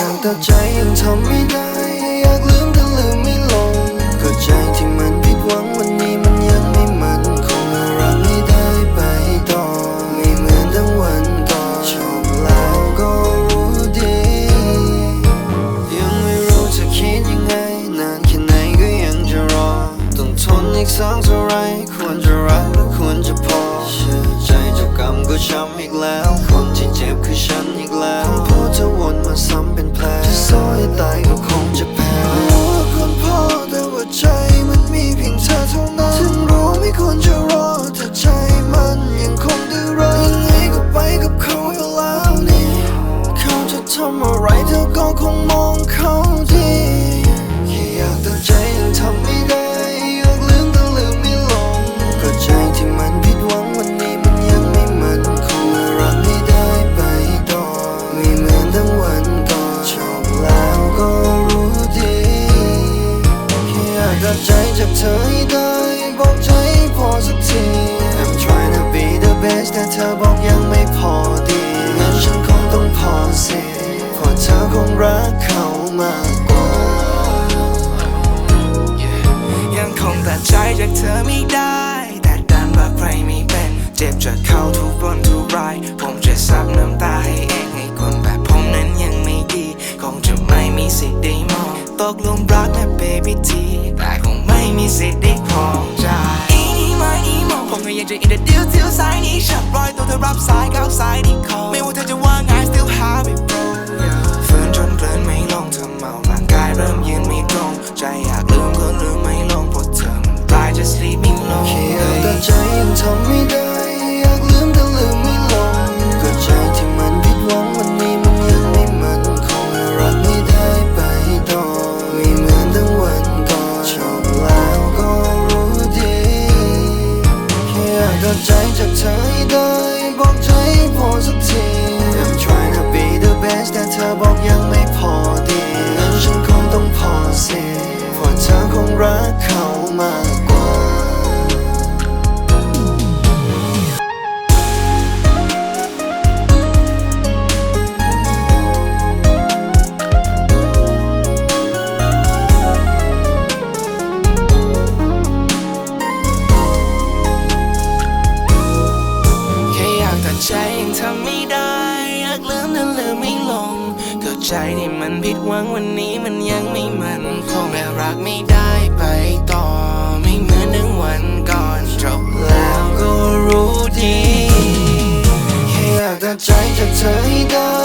อยากแต่ใจยังทำไม่ได้ อยากลืมแต่ลืมไม่ลงก็ใจที่มันผิดหวังวันนี้มันยังไม่มันคงและรักไม่ได้ไปต่อ ไม่เหมือนดังวันก่อนชมแล้วก็รู้ดี ยังไม่รู้จะคิดยังไง นานแค่ไหนก็ยังจะรอ ต้องทนอีกสักเท่าไรควรจะรักหรือควรจะพอเชื่อใจเจ้ากรรมก็ช้ำอีกแล้ว ทำอะไรเธอก็คงมองเขาดีแค่อยากแต่ใจยังทำไม่ได้อยากลืมแต่ลืมไม่ลงก็ใจที่มันผิดหวังวันนี้มันยังไม่มันคงรักไม่ได้ไปต่อไม่เหมือนดังวันก่อนชอบแล้วก็รู้ดีแค่อยากตัดใจจากเธอให้ได้บอกใจพอสักที I'm trying to be the best แต่เธอบอกยังไม่พอดีงั้นฉันคงต้องพอสิ คงรักเขามากกว่า ยังคงตัดใจจากเธอไม่ได้ แต่ดันว่าใครไม่เป็น เจ็บจากเขาทุกวันทุกราย ผมจะซับน้ำตาให้เองให้คนแบบผมนั้นยังไม่ดี คงจะไม่มีสิทธิ์ได้มอง ตกลุมรักนะเบบี้ทีแต่คงไม่มีสิทธิ์ได้ครองใจอีนี่มาอีโมผมก็ยังจะอินเดียวเที่ยวสายนี้ฉับรอยตัวเธอรับสายก้าสายที่คอไม่ว่าเธอจะ ใจยังทำไม่ได้ อยากลืมแต่ลืมไม่ลงก็ใจที่มันผิดหวังวันนี้มันยังไม่มันคงรักไม่ได้ไปต่อไม่เหมือนดังวันก่อนชอบแล้วก็รู้ดีแค่อยากตัดใจจากเธอให้ได้บอกใจพอสักที I'm trying to be the best แต่เธอบอกยังไม่พอดีงั้นฉันคงต้องพอสิเพราะเธอคงรักเขามาก ใจที่มันผิดหวังวันนี้มันยังไม่มันคงและรักไม่ได้ไปต่อ ไม่เหมือนดังวันก่อนจบแล้วก็รู้ดี แค่อยากตัดใจจากเธอให้ได้